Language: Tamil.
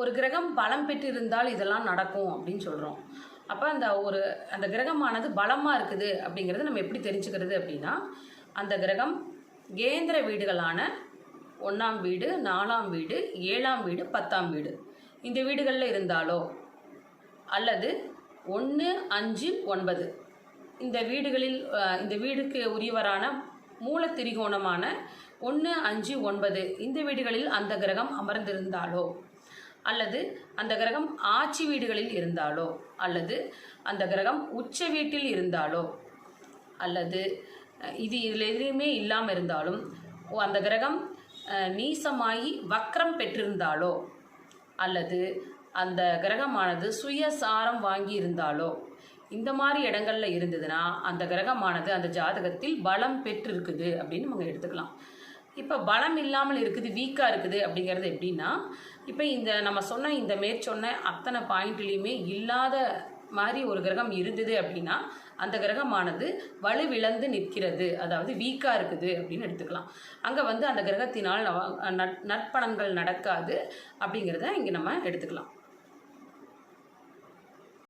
ஒரு கிரகம் பலம் பெற்றிருந்தால் இதெல்லாம் நடக்கும் அப்படின்னு சொல்கிறோம் அப்போ அந்த ஒரு அந்த கிரகமானது பலமாக இருக்குது அப்படிங்கிறது நம்ம எப்படி தெரிஞ்சுக்கிறது அப்படின்னா அந்த கிரகம் கேந்திர வீடுகளான ஒன்றாம் வீடு நாலாம் வீடு ஏழாம் வீடு பத்தாம் வீடு. இந்த வீடுகளில் இருந்தாலோ அல்லது ஒன்று அஞ்சு ஒன்பது. இந்த வீடுகளில் இந்த வீடுக்கு உரியவரான மூல திரிகோணமான ஒன்று அஞ்சு ஒன்பது இந்த வீடுகளில் அந்த கிரகம் அமர்ந்திருந்தாலோ அல்லது அந்த கிரகம் ஆட்சி வீடுகளில் இருந்தாலோ அல்லது அந்த கிரகம் உச்ச வீட்டில் இருந்தாலோ அல்லது இது இதில் எதுவுமே இல்லாமல் இருந்தாலும் ஓ, அந்த கிரகம் நீசமாகி வக்ரம் பெற்றிருந்தாலோ அல்லது அந்த கிரகமானது சுயசாரம் வாங்கி இருந்தாலோ இந்த மாதிரி இடங்கள்ல இருந்ததுன்னா அந்த கிரகமானது அந்த ஜாதகத்தில் பலம் பெற்றிருக்குது அப்படின்னு நம்ம எடுத்துக்கலாம். இப்போ பலம் இல்லாமல் இருக்குது வீக்காக இருக்குது அப்படிங்கிறது எப்படின்னா இப்போ இந்த நம்ம சொன்ன இந்த மேற்சொன்ன அத்தனை பாயிண்ட்லேயுமே இல்லாத மாதிரி ஒரு கிரகம் இருந்தது அப்படின்னா அந்த கிரகமானது வலுவிழந்து நிற்கிறது. அதாவது வீக்காக இருக்குது அப்படின்னு எடுத்துக்கலாம். அங்கே வந்து அந்த கிரகத்தினால் நட் நற்- நடக்காது அப்படிங்கிறத இங்கே நம்ம எடுத்துக்கலாம்.